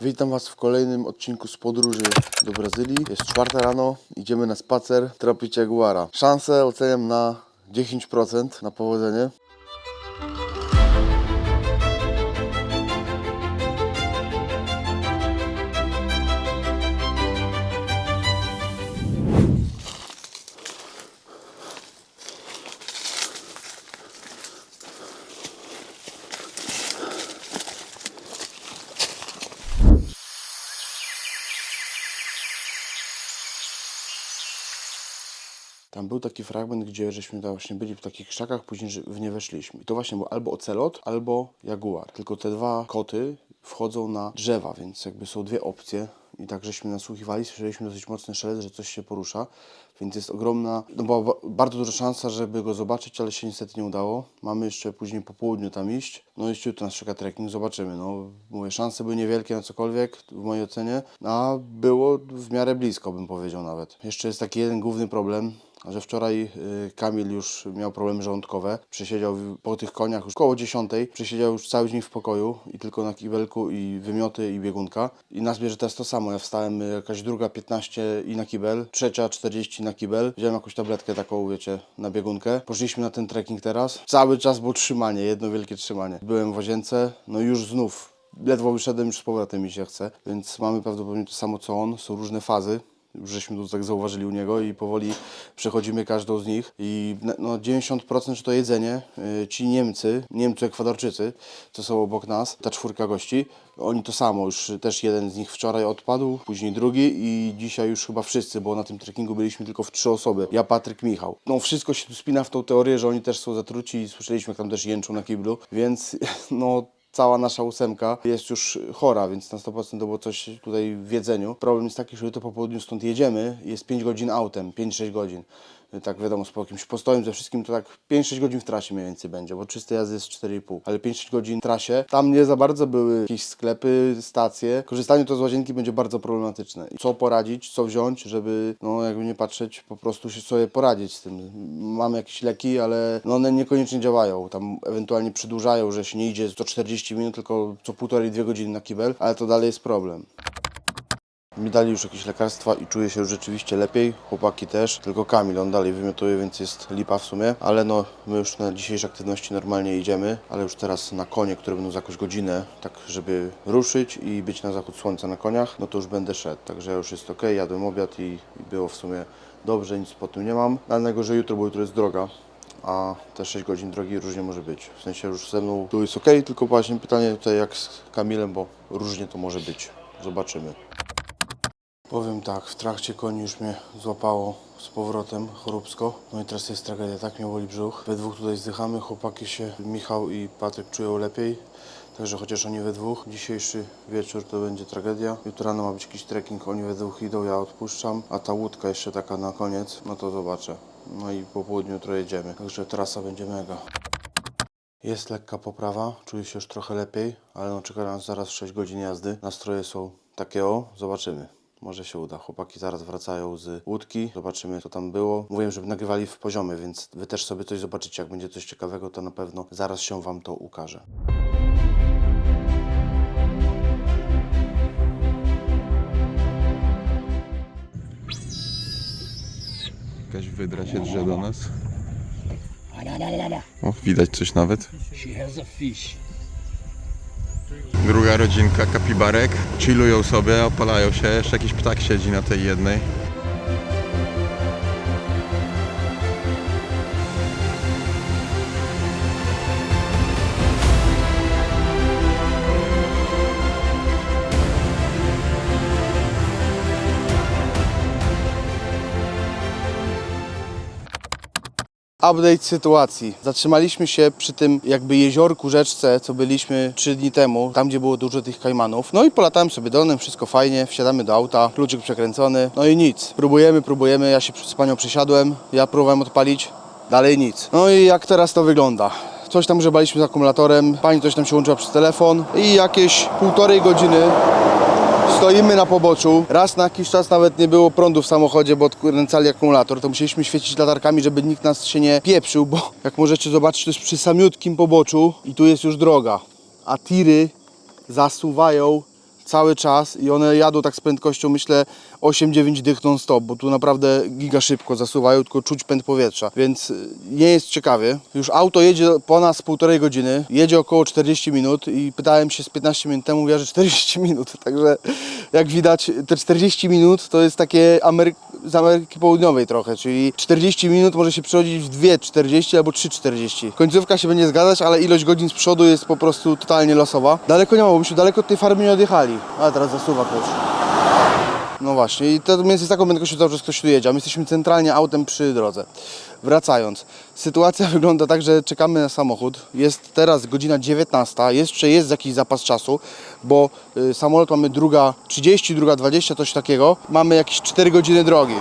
Witam Was w kolejnym odcinku z podróży do Brazylii. Jest czwarta rano, idziemy na spacer tropić jaguara. Szanse oceniam na 10% na powodzenie. Tam był taki fragment, gdzie żeśmy tam właśnie byli w takich krzakach, później w nie weszliśmy. I to właśnie był albo ocelot, albo jaguar. Tylko te dwa koty wchodzą na drzewa, więc jakby są dwie opcje. I tak żeśmy nasłuchiwali, słyszeliśmy dosyć mocny szelest, że coś się porusza. Więc jest ogromna, no była ba- bardzo duża szansa, żeby go zobaczyć, ale się niestety nie udało. Mamy jeszcze później po południu tam iść. No jeszcze jutro nas czeka trekking, zobaczymy. No mówię, szanse były niewielkie na cokolwiek w mojej ocenie, a było w miarę blisko, bym powiedział nawet. Jeszcze jest taki jeden główny problem, że wczoraj y, Kamil już miał problemy żołądkowe. Przesiedział po tych koniach już koło 10. Przesiedział już cały dzień w pokoju i tylko na kibelku i wymioty i biegunka. I nas bierze teraz to samo. Ja wstałem y, jakaś druga 15 i na kibel, trzecia 40 na kibel. Wziąłem jakąś tabletkę taką, wiecie, na biegunkę. Poszliśmy na ten trekking teraz. Cały czas było trzymanie, jedno wielkie trzymanie. Byłem w łazience, no już znów ledwo wyszedłem, już z powrotem mi się chce, więc mamy prawdopodobnie to samo co on, są różne fazy. Żeśmy to tak zauważyli u niego i powoli przechodzimy każdą z nich i no 90% że to jedzenie, y, ci Niemcy, Niemcy Ekwadorczycy, co są obok nas, ta czwórka gości, oni to samo, już też jeden z nich wczoraj odpadł, później drugi i dzisiaj już chyba wszyscy, bo na tym trekkingu byliśmy tylko w trzy osoby, ja, Patryk, Michał. No wszystko się tu spina w tą teorię, że oni też są zatruci i słyszeliśmy jak tam też jęczą na kiblu, więc no cała nasza ósemka jest już chora, więc na 100% to było coś tutaj w jedzeniu. Problem jest taki, że jutro po południu stąd jedziemy, jest 5 godzin autem, 5-6 godzin. Tak wiadomo, z po jakimś postojem ze wszystkim to tak 5-6 godzin w trasie mniej więcej będzie, bo czyste jazdy jest 4,5, ale 5-6 godzin w trasie. Tam nie za bardzo były jakieś sklepy, stacje. Korzystanie to z łazienki będzie bardzo problematyczne. Co poradzić, co wziąć, żeby, no jakby nie patrzeć, po prostu się sobie poradzić z tym. Mamy jakieś leki, ale no one niekoniecznie działają. Tam ewentualnie przedłużają, że się nie idzie co 40 minut, tylko co półtorej, dwie godziny na kibel, ale to dalej jest problem. Mi dali już jakieś lekarstwa i czuję się już rzeczywiście lepiej. Chłopaki też, tylko Kamil, on dalej wymiotuje, więc jest lipa w sumie. Ale no, my już na dzisiejsze aktywności normalnie idziemy, ale już teraz na konie, które będą za jakąś godzinę, tak żeby ruszyć i być na zachód słońca na koniach, no to już będę szedł. Także już jest ok, jadłem obiad i, i było w sumie dobrze, nic po tym nie mam. Ale najgorzej jutro, bo jutro jest droga. A te 6 godzin drogi różnie może być. W sensie już ze mną tu jest ok, tylko właśnie pytanie tutaj jak z Kamilem, bo różnie to może być. Zobaczymy. Powiem tak, w trakcie koni już mnie złapało z powrotem choróbsko. No i teraz jest tragedia, tak mnie boli brzuch. We dwóch tutaj zdychamy, chłopaki się, Michał i Patryk czują lepiej. Także chociaż oni we dwóch, dzisiejszy wieczór to będzie tragedia. Jutro rano ma być jakiś trekking, oni we dwóch idą, ja odpuszczam. A ta łódka jeszcze taka na koniec, no to zobaczę. No i po południu jutro jedziemy, także trasa będzie mega. Jest lekka poprawa, czuję się już trochę lepiej, ale no czeka nas zaraz 6 godzin jazdy. Nastroje są takie o, zobaczymy. Może się uda. Chłopaki zaraz wracają z łódki. Zobaczymy, co tam było. Mówiłem, żeby nagrywali w poziomie, więc wy też sobie coś zobaczycie. Jak będzie coś ciekawego, to na pewno zaraz się wam to ukaże. Jakaś wydra się drze do nas. She O, widać coś nawet. has a fish. Druga rodzinka kapibarek. Chillują sobie, opalają się. Jeszcze jakiś ptak siedzi na tej jednej. Update sytuacji. Zatrzymaliśmy się przy tym jakby jeziorku, rzeczce, co byliśmy 3 dni temu, tam gdzie było dużo tych kajmanów. No i polatałem sobie donem, wszystko fajnie, wsiadamy do auta, kluczyk przekręcony, no i nic. Próbujemy, próbujemy, ja się z panią przesiadłem, ja próbowałem odpalić, dalej nic. No i jak teraz to wygląda? Coś tam grzebaliśmy z akumulatorem, pani coś tam się łączyła przez telefon i jakieś półtorej godziny Stoimy na poboczu. Raz na jakiś czas nawet nie było prądu w samochodzie, bo odkręcali akumulator. To musieliśmy świecić latarkami, żeby nikt nas się nie pieprzył, bo jak możecie zobaczyć, to jest przy samiutkim poboczu i tu jest już droga. A tiry zasuwają cały czas i one jadą tak z prędkością, myślę, 8-9 dych non stop, bo tu naprawdę giga szybko zasuwają, tylko czuć pęd powietrza, więc y, nie jest ciekawie. Już auto jedzie po nas półtorej godziny, jedzie około 40 minut i pytałem się z 15 minut temu, mówiła, że 40 minut, także jak widać te 40 minut to jest takie Amery- z Ameryki Południowej trochę, czyli 40 minut może się przechodzić w 2,40 albo 3,40. Końcówka się będzie zgadzać, ale ilość godzin z przodu jest po prostu totalnie losowa. Daleko nie ma, bo myśmy daleko od tej farmy nie odjechali. A teraz zasuwa ktoś. No właśnie, i to z taką prędkością cały czas ktoś tu jedzie, my jesteśmy centralnie autem przy drodze. Wracając, sytuacja wygląda tak, że czekamy na samochód. Jest teraz godzina 19, jeszcze jest jakiś zapas czasu, bo y, samolot mamy druga 30, druga 20, coś takiego. Mamy jakieś 4 godziny drogi.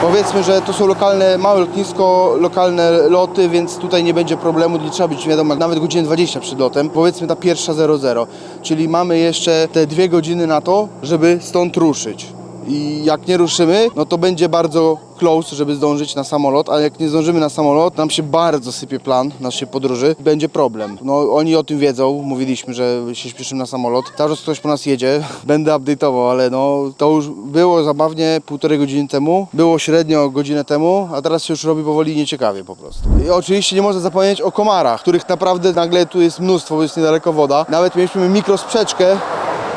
Powiedzmy, że to są lokalne, małe lotnisko, lokalne loty, więc tutaj nie będzie problemu, nie trzeba być wiadomo, nawet godzinę 20 przed lotem. Powiedzmy ta pierwsza 00, czyli mamy jeszcze te dwie godziny na to, żeby stąd ruszyć. I jak nie ruszymy, no to będzie bardzo close, żeby zdążyć na samolot, a jak nie zdążymy na samolot, nam się bardzo sypie plan naszej podróży, będzie problem. No oni o tym wiedzą, mówiliśmy, że się śpieszymy na samolot. Cały czas ktoś po nas jedzie, będę update'ował, ale no to już było zabawnie półtorej godziny temu, było średnio godzinę temu, a teraz się już robi powoli nieciekawie po prostu. I oczywiście nie można zapomnieć o komarach, których naprawdę nagle tu jest mnóstwo, bo jest niedaleko woda. Nawet mieliśmy mikrosprzeczkę,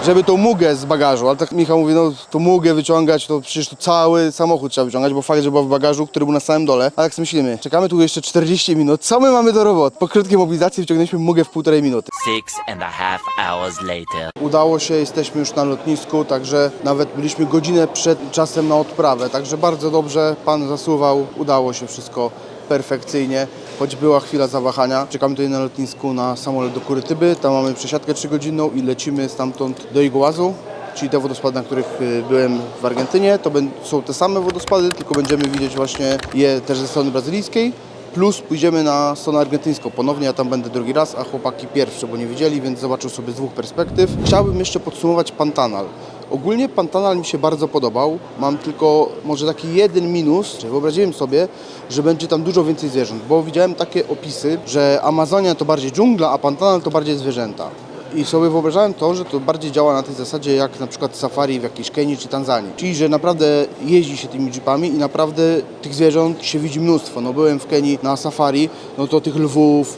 żeby tą mugę z bagażu, ale tak Michał mówi, no tą mugę wyciągać, to przecież to cały samochód trzeba wyciągać, bo fakt, że była w bagażu, który był na samym dole. A tak sobie myślimy, czekamy tu jeszcze 40 minut, co my mamy do roboty? Po krótkiej mobilizacji wyciągnęliśmy mugę w półtorej minuty. Six and a half hours later. Udało się, jesteśmy już na lotnisku, także nawet byliśmy godzinę przed czasem na odprawę, także bardzo dobrze, pan zasuwał, udało się wszystko perfekcyjnie, choć była chwila zawahania. Czekamy tutaj na lotnisku na samolot do Kurytyby, tam mamy przesiadkę 3-godzinną i lecimy stamtąd do Iguazu. Czyli te wodospady, na których y, byłem w Argentynie, to są te same wodospady, tylko będziemy widzieć właśnie je też ze strony brazylijskiej. Plus pójdziemy na stronę argentyńską ponownie, ja tam będę drugi raz, a chłopaki pierwszy, bo nie widzieli, więc zobaczą sobie z dwóch perspektyw. Chciałbym jeszcze podsumować Pantanal. Ogólnie Pantanal mi się bardzo podobał, mam tylko może taki jeden minus, wyobraziłem sobie, że będzie tam dużo więcej zwierząt, bo widziałem takie opisy, że Amazonia to bardziej dżungla, a Pantanal to bardziej zwierzęta. I sobie wyobrażałem to, że to bardziej działa na tej zasadzie jak na przykład safari w jakiejś Kenii czy Tanzanii. Czyli, że naprawdę jeździ się tymi jeepami i naprawdę tych zwierząt się widzi mnóstwo. No byłem w Kenii na safari, no to tych lwów,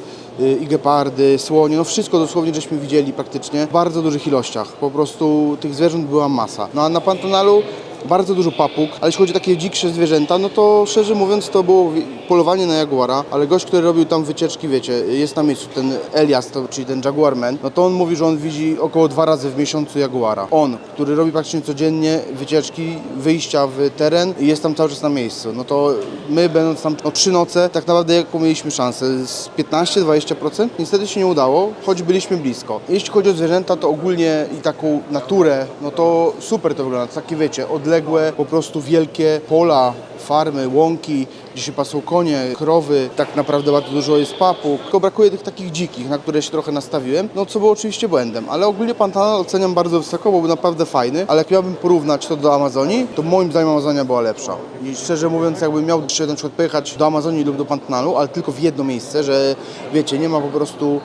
i gepardy, słonie, no wszystko dosłownie żeśmy widzieli praktycznie w bardzo dużych ilościach. Po prostu tych zwierząt była masa. No a na Pantanalu bardzo dużo papug, ale jeśli chodzi o takie dziksze zwierzęta, no to szczerze mówiąc to było polowanie na jaguara, ale gość, który robił tam wycieczki, wiecie, jest na miejscu, ten Elias, to, czyli ten Jaguarman, no to on mówi, że on widzi około dwa razy w miesiącu jaguara. On, który robi praktycznie codziennie wycieczki, wyjścia w teren i jest tam cały czas na miejscu. No to my będąc tam no, trzy noce, tak naprawdę jaką mieliśmy szansę? Z 15-20%? Niestety się nie udało, choć byliśmy blisko. Jeśli chodzi o zwierzęta, to ogólnie i taką naturę, no to super to wygląda. Takie wiecie, po prostu wielkie pola, farmy, łąki, gdzie się pasą konie, krowy, tak naprawdę bardzo dużo jest papug. Tylko brakuje tych takich dzikich, na które się trochę nastawiłem, no co było oczywiście błędem. Ale ogólnie Pantanal oceniam bardzo wysoko, bo był naprawdę fajny, ale jak miałbym porównać to do Amazonii, to moim zdaniem Amazonia była lepsza. I szczerze mówiąc, jakbym miał jeszcze na przykład pojechać do Amazonii lub do Pantanalu, ale tylko w jedno miejsce, że wiecie, nie ma po prostu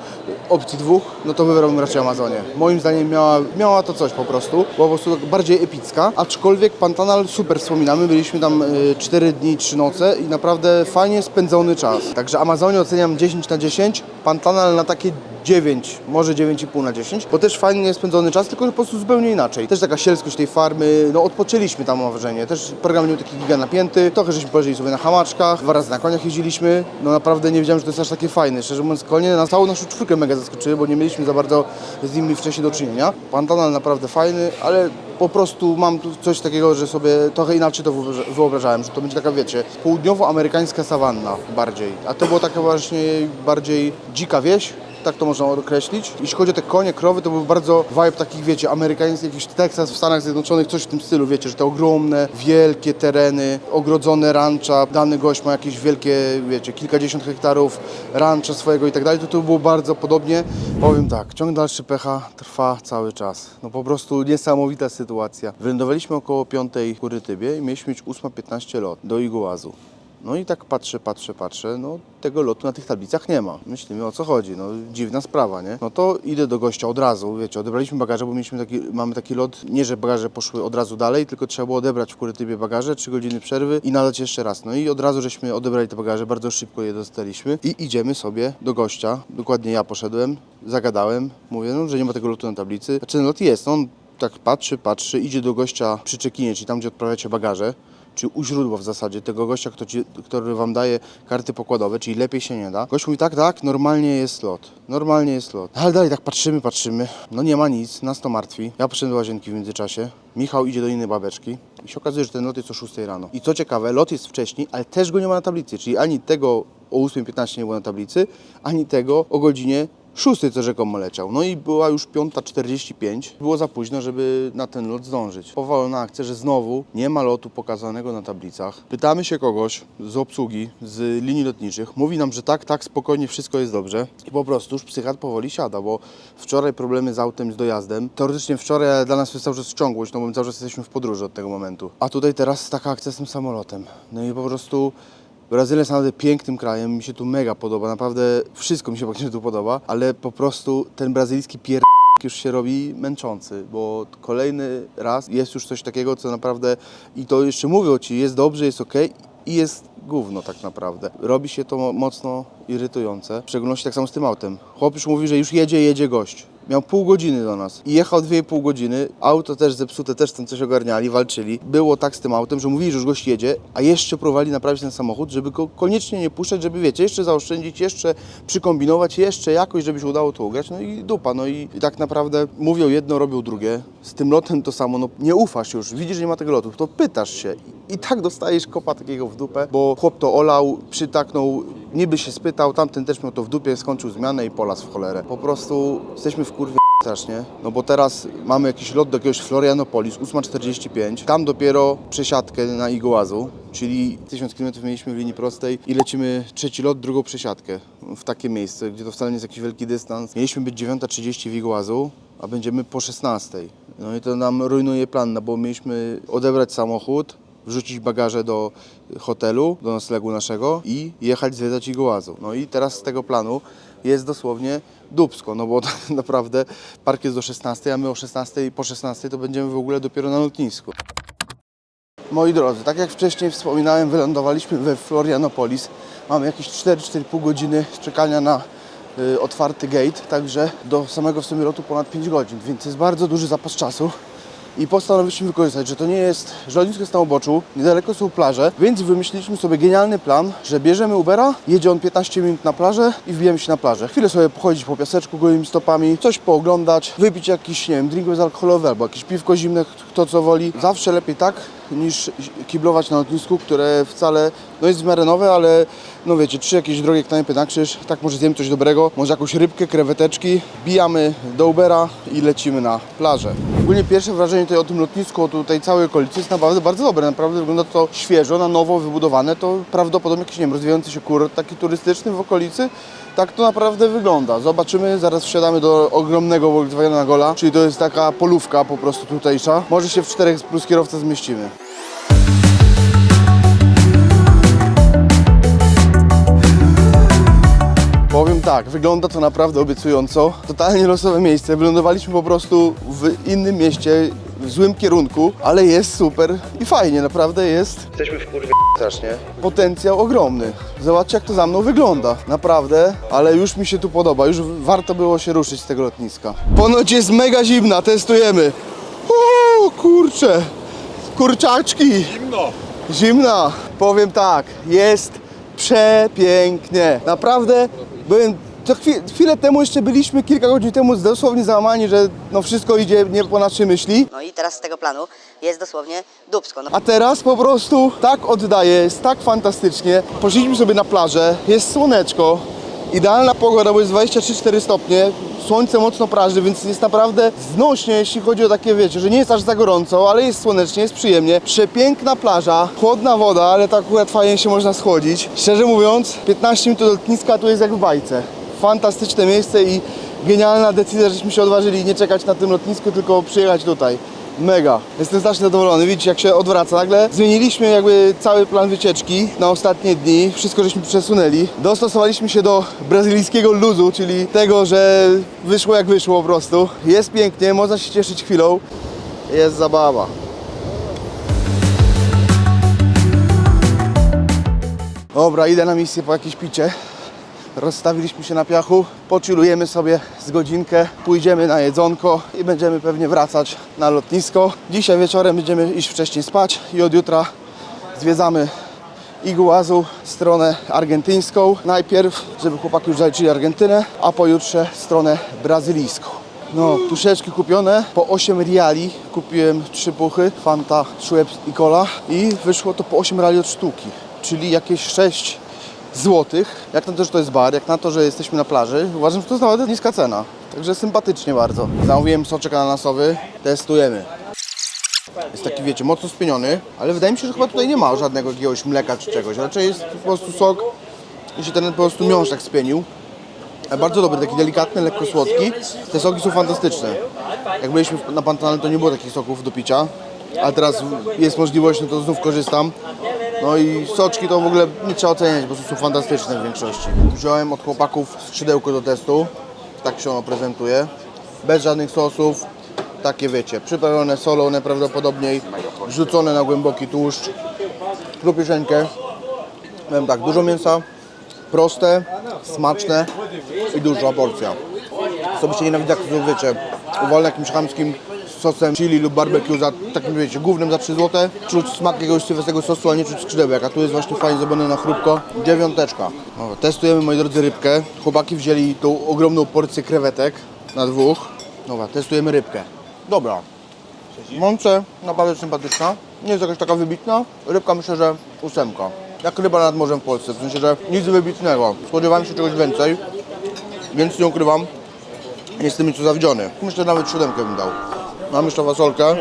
opcji dwóch, no to wybrałbym raczej Amazonię. Moim zdaniem miała, miała to coś po prostu, była po prostu tak bardziej epicka, aczkolwiek Pantanal super wspominamy, byliśmy tam 4 dni, 3 noce i naprawdę fajnie spędzony czas. Także Amazonię oceniam 10 na 10, Pantanal na takie 9, może 9,5 na 10, bo też fajnie spędzony czas, tylko po prostu zupełnie inaczej. Też taka sielskość tej farmy, no odpoczęliśmy tam mam wrażenie, też program nie był taki giga napięty, trochę żeśmy pojeździli sobie na hamaczkach, dwa razy na koniach jeździliśmy, no naprawdę nie wiedziałem, że to jest aż takie fajne, szczerze mówiąc konie na całą naszą czwórkę mega zaskoczyły, bo nie mieliśmy za bardzo z nimi wcześniej do czynienia. Pantanal naprawdę fajny, ale po prostu mam tu coś takiego, że sobie trochę inaczej to wyobraża- wyobrażałem, że to będzie taka, wiecie, południowoamerykańska sawanna bardziej, a to było taka właśnie bardziej dzika wieś, tak to można określić. Jeśli chodzi o te konie, krowy, to był bardzo vibe takich, wiecie, amerykańskich, jakiś Teksas w Stanach Zjednoczonych, coś w tym stylu, wiecie, że te ogromne, wielkie tereny, ogrodzone rancha, dany gość ma jakieś wielkie, wiecie, kilkadziesiąt hektarów rancha swojego i tak dalej, to to było bardzo podobnie. Powiem tak, ciąg dalszy pecha trwa cały czas. No po prostu niesamowita sytuacja. Wylądowaliśmy około 5 w Kurytybie i mieliśmy mieć 8.15 lot do Iguazu. No i tak patrzę, patrzę, patrzę, no tego lotu na tych tablicach nie ma. Myślimy o co chodzi, no dziwna sprawa, nie? No to idę do gościa od razu, wiecie, odebraliśmy bagaże, bo mieliśmy taki, mamy taki lot, nie że bagaże poszły od razu dalej, tylko trzeba było odebrać w Kurytybie bagaże, 3 godziny przerwy i nadać jeszcze raz. No i od razu żeśmy odebrali te bagaże, bardzo szybko je dostaliśmy i idziemy sobie do gościa, dokładnie ja poszedłem, zagadałem, mówię, no, że nie ma tego lotu na tablicy. Znaczy ten lot jest, no, on tak patrzy, patrzy, idzie do gościa przy check-inie, czyli tam, gdzie odprawiacie bagaże, czy u źródła w zasadzie, tego gościa, kto ci, który wam daje karty pokładowe, czyli lepiej się nie da. Gość mówi, tak, tak, normalnie jest lot, normalnie jest lot. Ale dalej tak patrzymy, patrzymy, no nie ma nic, nas to martwi. Ja poszedłem do łazienki w międzyczasie, Michał idzie do innej babeczki i się okazuje, że ten lot jest o 6 rano. I co ciekawe, lot jest wcześniej, ale też go nie ma na tablicy, czyli ani tego o 8.15 nie było na tablicy, ani tego o godzinie szósty, co rzekomo leciał. No i była już 5.45. Było za późno, żeby na ten lot zdążyć. Powalona akcja, że znowu nie ma lotu pokazanego na tablicach. Pytamy się kogoś z obsługi, z linii lotniczych. Mówi nam, że tak, tak, spokojnie, wszystko jest dobrze. I po prostu już psychat powoli siada, bo wczoraj problemy z autem, z dojazdem. Teoretycznie wczoraj dla nas jest cały czas ciągłość, no bo my cały czas jesteśmy w podróży od tego momentu. A tutaj teraz taka akcja z tym samolotem. No i po prostu Brazylia jest naprawdę pięknym krajem, mi się tu mega podoba, naprawdę wszystko mi się faktycznie tu podoba, ale po prostu ten brazylijski pier już się robi męczący, bo kolejny raz jest już coś takiego, co naprawdę i to jeszcze mówią Ci, jest dobrze, jest ok i jest gówno tak naprawdę. Robi się to mo- mocno irytujące, w szczególności tak samo z tym autem. Chłop już mówi, że już jedzie, jedzie gość. Miał pół godziny do nas i jechał dwie pół godziny. Auto też zepsute, też tam coś ogarniali, walczyli. Było tak z tym autem, że mówili, że już gość jedzie, a jeszcze próbowali naprawić ten samochód, żeby go koniecznie nie puszczać, żeby wiecie, jeszcze zaoszczędzić, jeszcze przykombinować, jeszcze jakoś, żeby się udało to ugrać. No i dupa, no i, i tak naprawdę mówią jedno, robią drugie. Z tym lotem to samo, no nie ufasz już, widzisz, że nie ma tego lotu, to pytasz się i tak dostajesz kopa takiego w dupę, bo chłop to olał, przytaknął, niby się spytał, tamten też miał to w dupie, skończył zmianę i polas w cholerę. Po prostu jesteśmy w kurwie strasznie, no bo teraz mamy jakiś lot do jakiegoś Florianopolis, 8.45, tam dopiero przesiadkę na Iguazu, czyli 1000 km mieliśmy w linii prostej i lecimy trzeci lot, drugą przesiadkę w takie miejsce, gdzie to wcale nie jest jakiś wielki dystans. Mieliśmy być 9.30 w Iguazu, a będziemy po 16. No i to nam rujnuje plan, no bo mieliśmy odebrać samochód, wrzucić bagaże do hotelu, do noclegu naszego i jechać zwiedzać Iguazu. No i teraz z tego planu jest dosłownie dubsko, no bo naprawdę park jest do 16, a my o 16 i po 16 to będziemy w ogóle dopiero na lotnisku. Moi drodzy, tak jak wcześniej wspominałem, wylądowaliśmy we Florianopolis. Mamy jakieś 4-4,5 godziny czekania na y, otwarty gate, także do samego w sumie lotu ponad 5 godzin, więc jest bardzo duży zapas czasu. I postanowiliśmy wykorzystać, że to nie jest, że lotnisko jest na uboczu, niedaleko są plaże, więc wymyśliliśmy sobie genialny plan, że bierzemy Ubera, jedzie on 15 minut na plażę i wbijamy się na plażę. Chwilę sobie pochodzić po piaseczku gołymi stopami, coś pooglądać, wypić jakiś, nie wiem, drink bezalkoholowy albo jakieś piwko zimne, kto co woli. Zawsze lepiej tak, niż kiblować na lotnisku, które wcale, no jest w miarę nowe, ale no wiecie, trzy jakieś drogie knajpy na krzyż, tak może zjemy coś dobrego, może jakąś rybkę, kreweteczki, bijamy do Ubera i lecimy na plażę. Ogólnie pierwsze wrażenie tutaj o tym lotnisku, o tutaj całej okolicy jest naprawdę bardzo dobre, naprawdę wygląda to świeżo, na nowo wybudowane, to prawdopodobnie jakiś, nie wiem, rozwijający się kurort taki turystyczny w okolicy, tak to naprawdę wygląda. Zobaczymy, zaraz wsiadamy do ogromnego Volkswagena Gola, czyli to jest taka polówka po prostu tutejsza. Może się w czterech plus kierowca zmieścimy. Tak, wygląda to naprawdę obiecująco. Totalnie losowe miejsce. Wylądowaliśmy po prostu w innym mieście, w złym kierunku, ale jest super i fajnie, naprawdę jest. Jesteśmy w kurwie strasznie. Potencjał ogromny. Zobaczcie jak to za mną wygląda. Naprawdę, ale już mi się tu podoba. Już warto było się ruszyć z tego lotniska. Ponoć jest mega zimna, testujemy. O kurcze, kurczaczki. Zimno. Zimna. Powiem tak, jest przepięknie. Naprawdę byłem to chwilę, chwilę temu jeszcze byliśmy, kilka godzin temu dosłownie załamani, że no wszystko idzie nie po naszej myśli. No i teraz z tego planu jest dosłownie dubsko. No, A teraz po prostu tak oddaje, jest tak fantastycznie. Poszliśmy sobie na plażę, jest słoneczko, idealna pogoda, bo jest 23-4 stopnie, słońce mocno praży, więc jest naprawdę znośnie, jeśli chodzi o takie, wiecie, że nie jest aż za gorąco, ale jest słonecznie, jest przyjemnie. Przepiękna plaża, chłodna woda, ale tak akurat fajnie się można schłodzić. Szczerze mówiąc, 15 minut do lotniska tu jest jak w bajce. Fantastyczne miejsce i genialna decyzja, żeśmy się odważyli nie czekać na tym lotnisku, tylko przyjechać tutaj. Mega. Jestem strasznie zadowolony. Widzicie, jak się odwraca. Nagle zmieniliśmy jakby cały plan wycieczki na ostatnie dni. Wszystko żeśmy przesunęli. Dostosowaliśmy się do brazylijskiego luzu, czyli tego, że wyszło jak wyszło po prostu. Jest pięknie, można się cieszyć chwilą. Jest zabawa. Dobra, idę na misję po jakieś picie. Rozstawiliśmy się na piachu, poczilujemy sobie z godzinkę, pójdziemy na jedzonko i będziemy pewnie wracać na lotnisko. Dzisiaj wieczorem będziemy iść wcześniej spać i od jutra zwiedzamy Iguazu, stronę argentyńską. Najpierw, żeby chłopaki już zaliczyli Argentynę, a pojutrze stronę brazylijską. No, puszeczki kupione po 8 riali. Kupiłem trzy puchy, Fanta, Schweppes i Cola i wyszło to po 8 riali od sztuki, czyli jakieś 6 złotych. Jak na to, że to jest bar, jak na to, że jesteśmy na plaży, uważam, że to jest nawet niska cena. Także sympatycznie bardzo. Zamówiłem soczek ananasowy, testujemy. Jest taki, wiecie, mocno spieniony, ale wydaje mi się, że chyba tutaj nie ma żadnego jakiegoś mleka czy czegoś. Raczej jest po prostu sok i się ten po prostu miąższ tak spienił. Bardzo dobry, taki delikatny, lekko słodki. Te soki są fantastyczne. Jak byliśmy na Pantanal, to nie było takich soków do picia, ale teraz jest możliwość, no to znów korzystam. No i soczki to w ogóle nie trzeba oceniać, bo są fantastyczne w większości. Wziąłem od chłopaków skrzydełko do testu, tak się ono prezentuje. Bez żadnych sosów, takie wiecie, przyprawione solą najprawdopodobniej, wrzucone na głęboki tłuszcz, krupieszenkę. Powiem tak, dużo mięsa, proste, smaczne i duża porcja. Osobiście nienawidzę, jak to wiecie, uwolę jakimś chamskim sosem chili lub barbecue za takim wiecie, głównym za 3 zł. Czuć smak jakiegoś sywego sosu, a nie czuć skrzydełek, a tu jest właśnie fajnie zrobione na chrupko. Dziewiąteczka. Dobra, testujemy moi drodzy rybkę. Chłopaki wzięli tą ogromną porcję krewetek na dwóch. Dobra, testujemy rybkę. Dobra. Mące naprawdę sympatyczna. Nie jest jakaś taka wybitna. Rybka myślę, że ósemka. Jak ryba nad morzem w Polsce, w sensie, że nic wybitnego. Spodziewałem się czegoś więcej, więc nie ukrywam. Jestem nic zawiedziony. Myślę, że nawet siódemkę bym dał. Mam jeszcze fasolkę.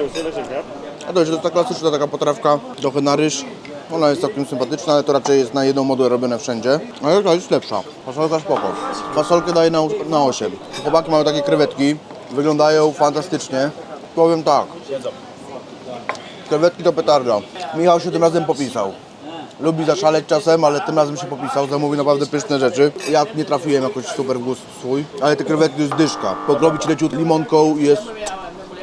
A to jest ta klasyczna taka potrawka, trochę na ryż. Ona jest całkiem sympatyczna, ale to raczej jest na jedną modułę robione wszędzie. Ale ta jest lepsza. Fasolka spoko. Fasolkę daję na, na 8. Chłopaki mają takie krewetki. Wyglądają fantastycznie. Powiem tak. Krewetki to petarda. Michał się tym razem popisał. Lubi zaszaleć czasem, ale tym razem się popisał, zamówił naprawdę pyszne rzeczy. Ja nie trafiłem jakoś super w gust swój, ale te krewetki to jest dyszka. Pokrobić leciut limonką jest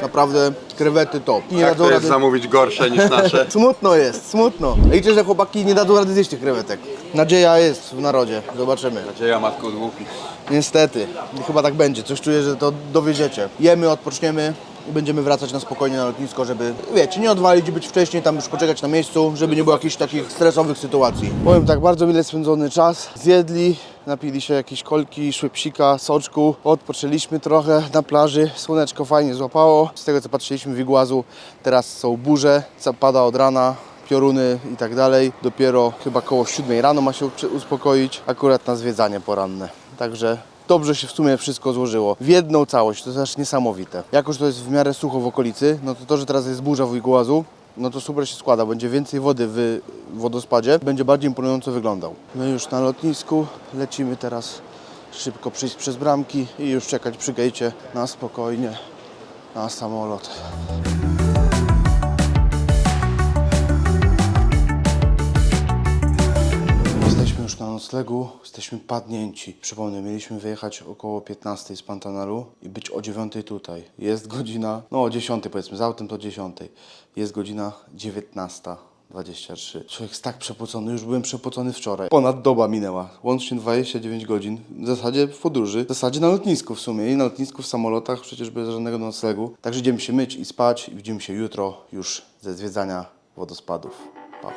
naprawdę krewety top. Nie Jak to jest zamówić gorsze niż nasze? Smutno jest, smutno. Liczę, że chłopaki nie dadzą rady zjeść tych krewetek. Nadzieja jest w narodzie, zobaczymy. Nadzieja matką długi. Niestety, chyba tak będzie. Coś czuję, że to dowiedziecie. Jemy, odpoczniemy i będziemy wracać na spokojnie na lotnisko, żeby, wiecie, nie odwalić, być wcześniej, tam już poczekać na miejscu, żeby nie było jakichś takich stresowych sytuacji. Powiem tak, bardzo mile spędzony czas. Zjedli, napili się jakieś kolki, szłypsika, soczku, odpoczęliśmy trochę na plaży, słoneczko fajnie złapało. Z tego co patrzyliśmy w Igłazu, teraz są burze, pada od rana, pioruny i tak dalej. Dopiero chyba koło 7 rano ma się uspokoić, akurat na zwiedzanie poranne. Także dobrze się w sumie wszystko złożyło. W jedną całość, to jest aż niesamowite. Jako, że to jest w miarę sucho w okolicy, no to to, że teraz jest burza w Iguazu, no to super się składa. Będzie więcej wody w wodospadzie, będzie bardziej imponująco wyglądał. My już na lotnisku lecimy teraz szybko przyjść przez bramki i już czekać przy gejcie na spokojnie na samolot. Noclegu, jesteśmy padnięci. Przypomnę, mieliśmy wyjechać około 15 z Pantanalu i być o 9 tutaj. Jest godzina, no o 10 powiedzmy, z autem to 10. Jest godzina 19.23. Człowiek jest tak przepocony, już byłem przepocony wczoraj. Ponad doba minęła, łącznie 29 godzin. W zasadzie w podróży, w zasadzie na lotnisku w sumie. I na lotnisku, w samolotach, przecież bez żadnego noclegu. Także idziemy się myć i spać i widzimy się jutro już ze zwiedzania wodospadów. Pa.